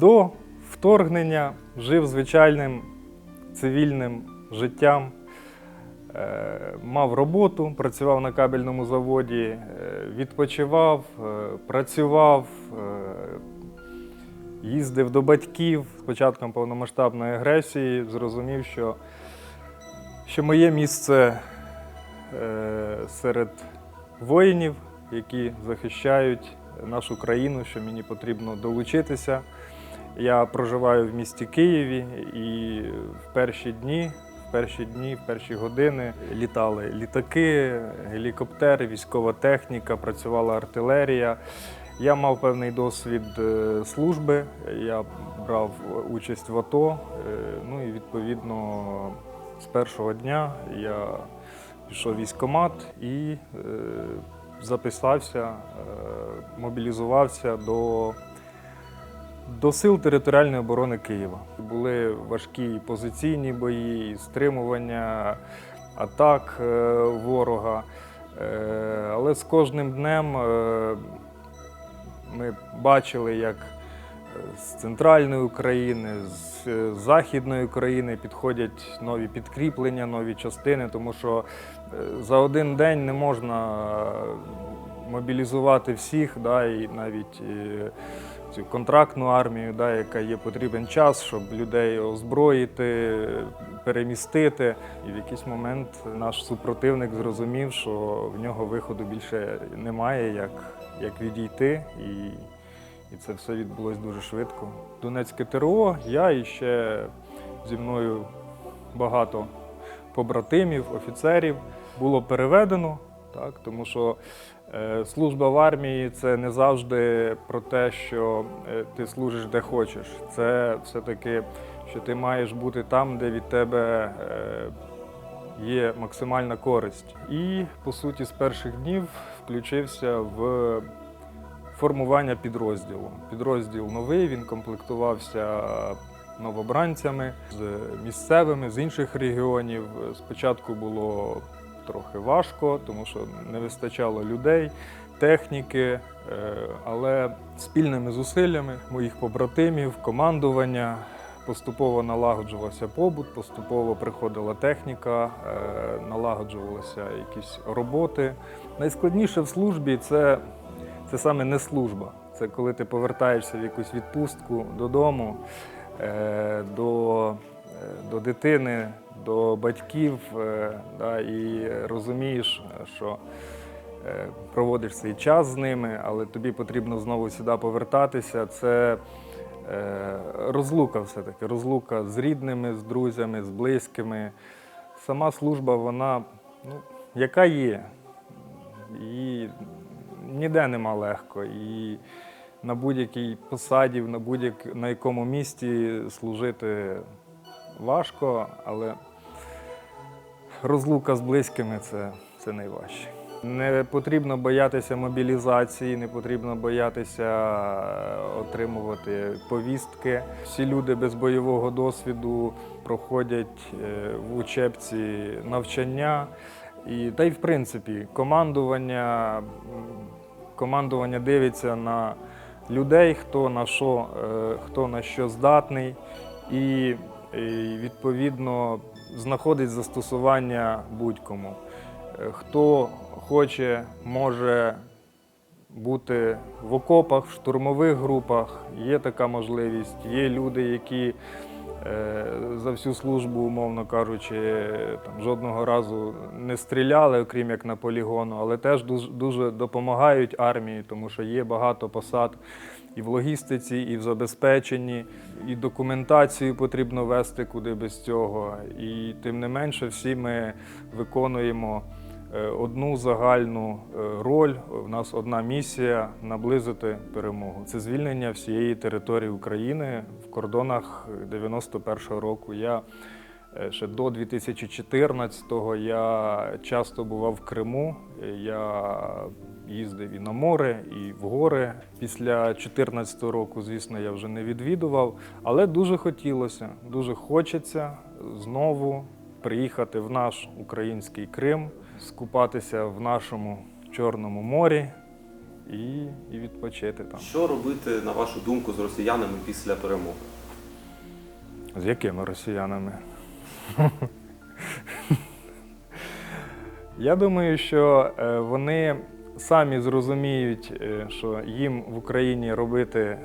До вторгнення жив звичайним цивільним життям. Е, Мав роботу, працював на кабельному заводі, е, відпочивав, е, працював, їздив до батьків. З початком повномасштабної агресії зрозумів, що, що моє місце серед воїнів, які захищають нашу країну, що мені потрібно долучитися. Я проживаю в місті Києві і в перші дні, в перші дні, в перші години літали літаки, гелікоптери, військова техніка, працювала артилерія. Я мав певний досвід е, служби, я брав участь в АТО. е, Ну і відповідно з першого дня я пішов в військкомат і е, записався, мобілізувався до до сил територіальної оборони Києва. Були важкі позиційні бої, стримування атак е, ворога. Е, Але з кожним днем е, ми бачили, як з центральної України, з західної України підходять нові підкріплення, нові частини, тому що за один день не можна мобілізувати всіх, да, і навіть е, цю контрактну армію, да, яка є потрібен час, щоб людей озброїти, перемістити. І в якийсь момент наш супротивник зрозумів, що в нього виходу більше немає, як, як відійти. І, і це все відбулось дуже швидко. Донецьке ТРО, я і ще зі мною багато побратимів, офіцерів було переведено, так, тому що Служба в армії це не завжди про те, що е, ти служиш де хочеш. Це все-таки, що ти маєш бути там, де від тебе е, є максимальна користь. І, по суті, з перших днів включився в формування підрозділу. Підрозділ новий, він комплектувався новобранцями з місцевими, з інших регіонів. Спочатку було трохи важко, тому що не вистачало людей, техніки, е, але спільними зусиллями моїх побратимів, командування. Поступово налагоджувався побут, поступово приходила техніка, е, налагоджувалися якісь роботи. Найскладніше в службі це, це саме не служба. Це коли ти повертаєшся в якусь відпустку додому, е, до, до дитини, до батьків е, да, і розумієш, що е, проводиш цей час з ними, але тобі потрібно знову сюди повертатися. Це е, розлука все-таки, розлука з рідними, з друзями, з близькими. Сама служба, вона ну, яка є. І ніде нема легко. І на будь-якій посаді, на будь-як на якому місці служити важко, але розлука з близькими це, це найважче. Не потрібно боятися мобілізації, не потрібно боятися е, отримувати повістки. Всі люди без бойового досвіду проходять е, в учебці навчання. І, та й в принципі, командування, командування дивиться на людей, хто на що, е, хто на що здатний, і, і відповідно знаходить застосування будь-кому. Е, Хто хоче, може бути в окопах, в штурмових групах. Є така можливість. Є люди, які за всю службу, умовно кажучи, там жодного разу не стріляли, окрім як на полігону, але теж дуже, дуже допомагають армії, тому що є багато посад і в логістиці, і в забезпеченні, і документацію потрібно вести куди без цього. І тим не менше, всі ми виконуємо е, одну загальну е, роль. У нас одна місія наблизити перемогу. Це звільнення всієї території України в кордонах 91-го року. Я е, ще до 2014-го я часто бував в Криму. Я їздив і на море, і в гори. Після 2014 року, звісно, я вже не відвідував, але дуже хотілося, дуже хочеться знову приїхати в наш український Крим, скупатися в нашому Чорному морі і, і відпочити там. Що робити, на вашу думку, з росіянами після перемоги? З якими росіянами? Я думаю, що е, вони самі зрозуміють, е, що їм в Україні робити е,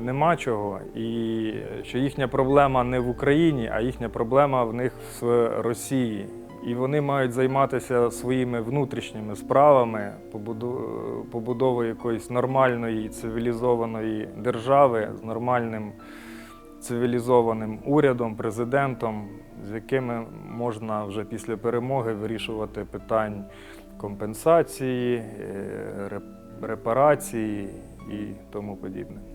нема чого, і що їхня проблема не в Україні, а їхня проблема в них в Росії. І вони мають займатися своїми внутрішніми справами, побудовою якоїсь нормальної цивілізованої держави з нормальним цивілізованим урядом, президентом, з якими можна вже після перемоги вирішувати питань компенсації, е, репарації і тому подібне.